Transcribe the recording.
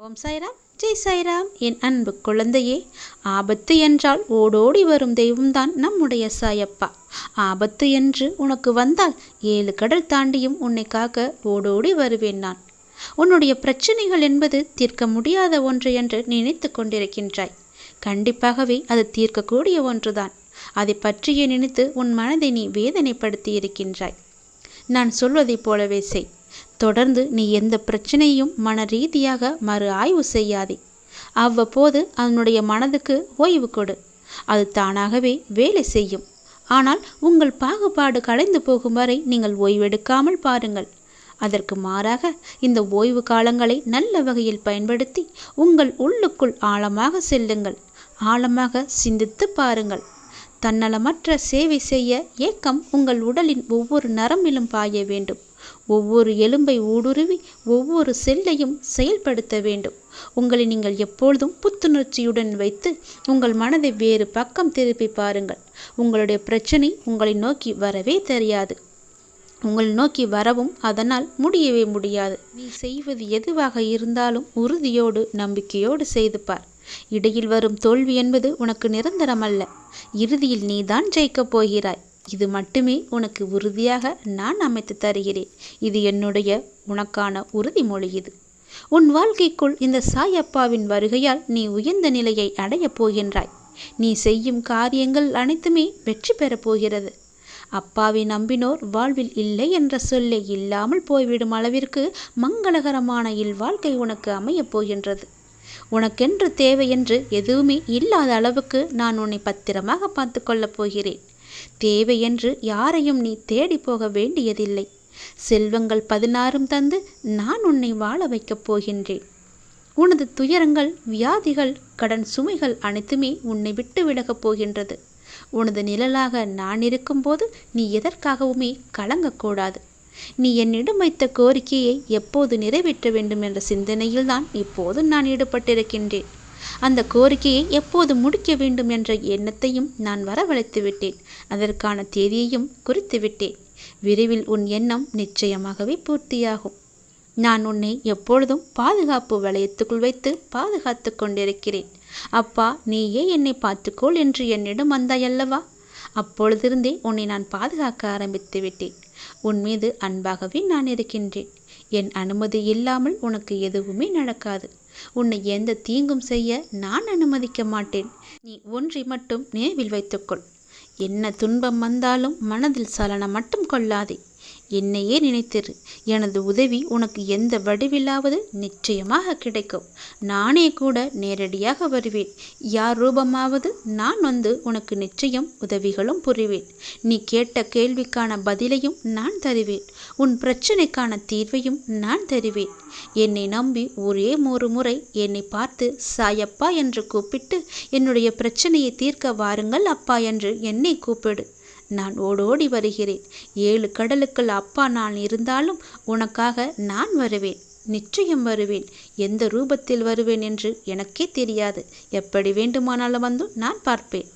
ஓம் சாய்ராம். ஜெய் சாய்ராம். என் அன்பு குழந்தையே ஆபத்து என்றால் ஓடோடி வரும் தெய்வம்தான் நம்முடைய சாயப்பா. ஆபத்து என்று உனக்கு வந்தால் ஏழு கடல் தாண்டியும் உன்னை காக்க ஓடோடி வருவேன் நான். உன்னுடைய பிரச்சனைகள் என்பது தீர்க்க முடியாத ஒன்று என்று நினைத்து கொண்டிருக்கின்றாய். கண்டிப்பாகவே அது தீர்க்கக்கூடிய ஒன்றுதான். அதை பற்றியே நினைத்து உன் மனதை நீ வேதனைப்படுத்தி இருக்கின்றாய் நான் சொல்வதைப் போலவே செய். தொடர்ந்து நீ எந்த பிரச்சனையும் மன ரீதியாக மறு ஆய்வு செய்யாதே. அவ்வப்போது அதனுடைய மனதுக்கு ஓய்வு கொடு. அது தானாகவே வேலை செய்யும். ஆனால் உங்கள் பாகுபாடு கலைந்து போகும் வரை நீங்கள் ஓய்வெடுக்காமல் பாருங்கள். அதற்கு மாறாக இந்த ஓய்வு காலங்களை நல்ல வகையில் பயன்படுத்தி உங்கள் உள்ளுக்குள் ஆழமாக செல்லுங்கள். ஆழமாக சிந்தித்து பாருங்கள். தன்னலமற்ற சேவை செய்ய ஏக்கம் உங்கள் உடலின் ஒவ்வொரு நரம்பிலும் பாய வேண்டும். ஒவ்வொரு எலும்பை ஊடுருவி ஒவ்வொரு செல்லையும் செயல்படுத்த வேண்டும். உங்களை நீங்கள் எப்பொழுதும் புத்துணர்ச்சியுடன் வைத்து உங்கள் மனதை வேறு பக்கம் திருப்பி பாருங்கள். உங்களுடைய பிரச்சனை உங்களை நோக்கி வரவே தெரியாது. உங்களை நோக்கி வரவும் அதனால் முடியவே முடியாது. நீ செய்வது எதுவாக இருந்தாலும் உறுதியோடு நம்பிக்கையோடு செய்து பார். இடையில் வரும் தோல்வி என்பது உனக்கு நிரந்தரமல்ல. இறுதியில் நீதான் ஜெயிக்கப் போகிறாய். இது மட்டுமே உனக்கு உறுதியாக நான் அமைத்து தருகிறேன். இது என்னுடைய உனக்கான உறுதிமொழி இது. உன் வாழ்க்கைக்குள் இந்த சாயப்பாவின் வருகையால் நீ உயர்ந்த நிலையை அடையப் போகின்றாய். நீ செய்யும் காரியங்கள் அனைத்துமே வெற்றி பெறப் போகிறது. அப்பாவை நம்பினோர் வாழ்வில் இல்லை என்ற சொல்லை இல்லாமல் போய்விடும் அளவிற்கு மங்களகரமான இல்வாழ்க்கை உனக்கு அமையப் போகின்றது. உனக்கென்று தேவை என்று எதுவுமே இல்லாத அளவுக்கு நான் உன்னை பத்திரமாக பார்த்து கொள்ளப் போகிறேன். தேவையென்று யாரையும் நீ தேடி போக வேண்டியதில்லை. செல்வங்கள் பதினாறும் தந்து நான் உன்னை வாழ வைக்கப் போகின்றேன். உனது துயரங்கள் வியாதிகள் கடன் சுமைகள் அனைத்துமே உன்னை விட்டு விலகப் போகின்றது. உனது நிழலாக நான் இருக்கும்போது நீ எதற்காகவுமே கலங்கக்கூடாது நீ என்னிடம் வைத்த கோரிக்கையை எப்போது நிறைவேற்ற வேண்டும் என்ற சிந்தனையில்தான் இப்போது நான் ஈடுபட்டிருக்கின்றேன். அந்த கோரிக்கையை எப்போது முடிக்க வேண்டும் என்ற எண்ணத்தையும் நான் வரவழைத்து விட்டேன். அதற்கான தேதியையும் குறித்து விட்டேன். விரைவில் உன் எண்ணம் நிச்சயமாகவே பூர்த்தியாகும். நான் உன்னை எப்பொழுதும் பாதுகாப்பு வளையத்துக்குள் வைத்து பாதுகாத்து கொண்டிருக்கிறேன். அப்பா நீயே என்னை பார்த்துக்கோள் என்று என்னிடம் வந்தாயல்லவா? அப்பொழுதிருந்தே உன்னை நான் பாதுகாக்க ஆரம்பித்து விட்டேன். உன் மீது அன்பாகவே நான் இருக்கின்றேன். என் அனுமதி இல்லாமல் உனக்கு எதுவுமே நடக்காது. உன்னை எந்த தீங்கும் செய்ய நான் அனுமதிக்க மாட்டேன். நீ ஒன்றை மட்டும் நினைவில் வைத்துக்கொள். என்ன துன்பம் வந்தாலும் மனதில் சலனம் மட்டும் கொள்ளாதே. என்னையே நினைத்திரு. எனது உதவி உனக்கு எந்த வடிவிலாவது நிச்சயமாக கிடைக்கும். நானே கூட நேரடியாக வருவேன். யார் ரூபமாவது நான் வந்து உனக்கு நிச்சயம் உதவிகளும் புரிவேன். நீ கேட்ட கேள்விக்கான பதிலையும் நான் தருவேன். உன் பிரச்சனைக்கான தீர்வையும் நான் தருவேன். என்னை நம்பி ஒரே ஒரு முறை என்னை பார்த்து சாயப்பா என்று கூப்பிட்டு என்னுடைய பிரச்சனையை தீர்க்க வாருங்கள் அப்பா என்று என்னை கூப்பிடு. நான் ஓடோடி வருகிறேன். ஏழு கடலுக்குள் அப்பா நான் இருந்தாலும் உனக்காக நான் வருவேன். நிச்சயம் வருவேன். எந்த ரூபத்தில் வருவேன் என்று எனக்கே தெரியாது. எப்படி வேண்டுமானாலும் வந்து நான் பார்ப்பேன்.